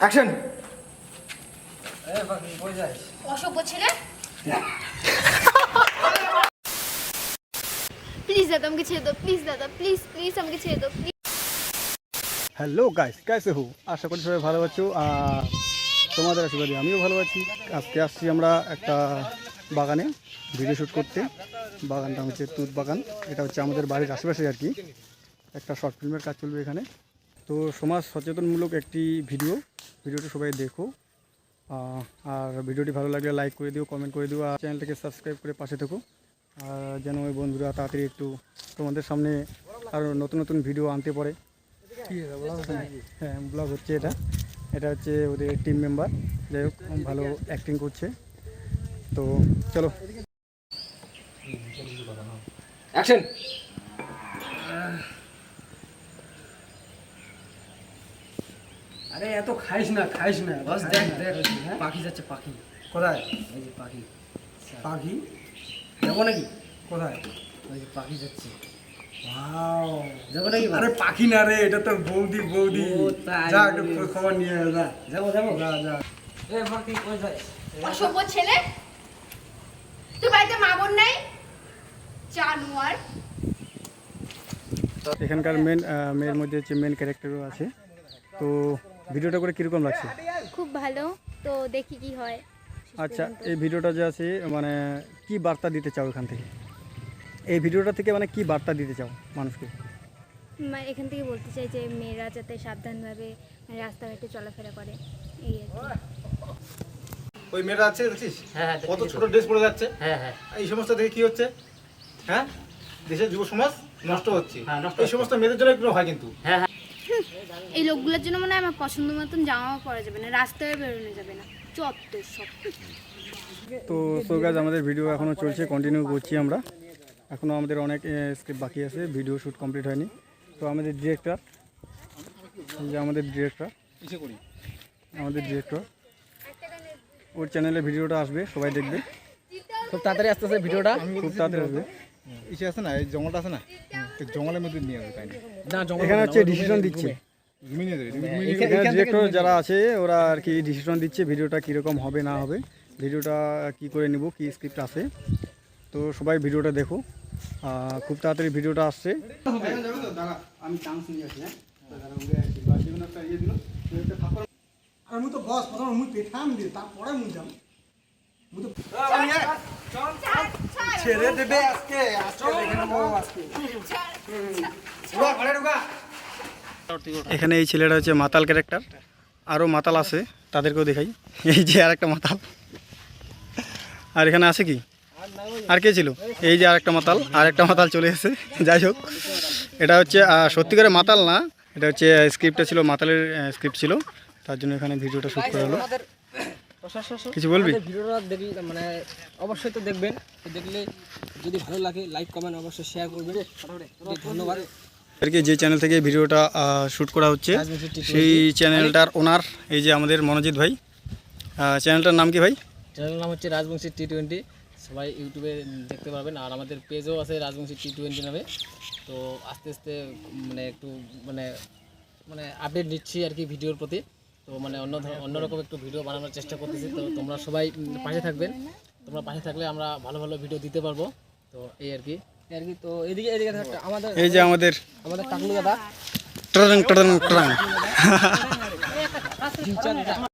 Action অসভ্য ছেলে? Please দাদা আমাকে ছেড়ে দাও। প্লিজ দাদা প্লিজ প্লিজ আমাকে ছেড়ে দাও। প্লিজ হ্যালো গাইস কাইসে হু আশা করি সবাই ভালো আছো। আর তোমাদের আশীর্বাদে আমিও ভালো আছি। আজকে আসছি আমরা একটা বাগানে ভিডিও শ্যুট করতে। বাগানটা হচ্ছে তুত বাগান। এটা হচ্ছে আমাদের বাড়ির আশেপাশে আর কি। একটা শর্ট ফিল্মের কাজ চলবে এখানে। তো সমাজ সচেতনমূলক একটি ভিডিও। ভিডিওটা সবাই দেখো। আর ভিডিওটি ভালো লাগলে লাইক করে দিও কমেন্ট করে দিও আর চ্যানেলটাকে সাবস্ক্রাইব করে পাশে থেকো। আর যেন ওই বন্ধুরা তাড়াতাড়ি একটু তোমাদের সামনে আরও নতুন নতুন ভিডিও আনতে পারে। হ্যাঁ ব্লগ হচ্ছে এটা। এটা হচ্ছে ওদের টিম মেম্বার যাই হোক ভালো অ্যাক্টিং করছে। তো চলো। অ্যাকশন আরে এত খাইস না খাইস না বাস দেখ দেখ পাখি যাচ্ছে পাখি। কোথায়? এই যে পাখি। পাখি? যাব নাকি? কোথায়? ওই যে পাখি যাচ্ছে। ওয়াও। যাব নাকি আরে পাখি না রে এটা তো বৌদি বৌদি। যা একটু খবর নিয়ে যা। যাব যাব। যা যা। এ পাখি কই যায় অসভ্য ছেলে? তুই বাড়িতে মা বোন নাই? জানোয়ার। এখানকার মেন মেয়ের মধ্যে হচ্ছে মেন ক্যারেক্টারও আছে। তো ভিডিওটা করে কীরকম লাগছে? খুব ভালো তো দেখি কি হয়। আচ্ছা এই ভিডিওটা যে আছে মানে কি বার্তা দিতে চাও এখান থেকে? এই ভিডিওটা থেকে মানে কি বার্তা দিতে চাও মানুষকে? মানে এখান থেকে বলতে চাই যে মেয়েরা যাতে সাবধানভাবে মানে রাস্তাঘাটে চলাফেরা করে এই আর কি। ওই মেয়েটা আছে দেখছিস? হ্যাঁ কত ছোট ড্রেস পরে যাচ্ছে। হ্যাঁ হ্যাঁ। এই সমস্ত দেখে কি হচ্ছে? হ্যাঁ? দেশের যুব সমাজ নষ্ট হচ্ছে। হ্যাঁ, এই সমস্ত মেয়েদের জন্য একটু হয় কিন্তু। হ্যাঁ হ্যাঁ। এই লোকগুলোর জন্য মনে হয় আমার পছন্দ মতন জামাও পরা যাবে না রাস্তায় বেরোনো যাবে না। চত্ব সব। তো সো গাছ আমাদের ভিডিও এখনও চলছে কন্টিনিউ করছি আমরা। এখনও আমাদের অনেক স্ক্রিপ্ট বাকি আছে ভিডিও শ্যুট কমপ্লিট হয়নি। তো আমাদের ডিরেক্টর যে আমাদের ডিরেক্টর আমাদের ডিরেক্টর ওর চ্যানেলে ভিডিওটা আসবে সবাই দেখবে। খুব তাড়াতাড়ি আসতেছে ভিডিওটা খুব তাড়াতাড়ি আসবে। ইসে আছে না এই জঙ্গলটা আছে না? এই জঙ্গলের মধ্যে নিয়ে যাবে তাই না? না জঙ্গল এখানে হচ্ছে ডিসিশন দিচ্ছে। ডিরেক্টর যারা আছে ওরা আর কি ডিসিশন দিচ্ছে ভিডিওটা কীরকম হবে না হবে। ভিডিওটা কি করে নিব কি স্ক্রিপ্ট আছে। তো সবাই ভিডিওটা দেখো। খুব তাড়াতাড়ি ভিডিওটা আসছে। আমি চান্স নিয়ে আসি হ্যাঁ আর মুই তো বস প্রথমে মুই পেঠাম দিয়ে তারপরে মুই যাম মুই তো ছেড়ে দেবে আজকে আজকে দেখে নেব আজকে। এখানে এই ছেলেটা হচ্ছে মাতাল ক্যারেক্টার। আরও মাতাল আছে তাদেরকেও দেখাই। এই যে আর একটা মাতাল। আর এখানে আছে কি? আর কে ছিল? এই যে আর একটা মাতাল আর একটা মাতাল চলে এসেছে। যাই হোক এটা হচ্ছে সত্যিকারের মাতাল না এটা হচ্ছে স্ক্রিপ্টটা ছিল মাতালের স্ক্রিপ্ট ছিল। তার জন্য এখানে ভিডিওটা শ্যুট করা হলো। কিছু বলবি? ভিডিওটা দেখলে মানে অবশ্যই তো দেখবেন। দেখলে যদি ভালো লাগে লাইক কমেন্ট অবশ্যই শেয়ার করবেন। ধন্যবাদ। আর কি যে চ্যানেল থেকে ভিডিওটা শ্যুট করা হচ্ছে সেই চ্যানেলটার ওনার এই যে আমাদের মনোজিৎ ভাই। চ্যানেলটার নাম কি ভাই? চ্যানেলের নাম হচ্ছে রাজবংশী টি টোয়েন্টি সবাই ইউটিউবে দেখতে পারবেন। আর আমাদের পেজও আছে রাজবংশী টি টোয়েন্টি নামে। তো আস্তে আস্তে মানে একটু মানে মানে আপডেট নিচ্ছি আর কি ভিডিওর প্রতি। তো মানে অন্য ধর- অন্যরকম একটু ভিডিও বানানোর চেষ্টা করতেছি। তো তোমরা সবাই পাশে থাকবেন। তোমরা পাশে থাকলে আমরা ভালো ভালো ভিডিও দিতে পারব। তো এই আর কি। আর কি তো এদিকে এদিকে আমাদের এই যে আমাদের আমাদের টাকলু দাদা। ট্রাং ট্রাং ট্রাং।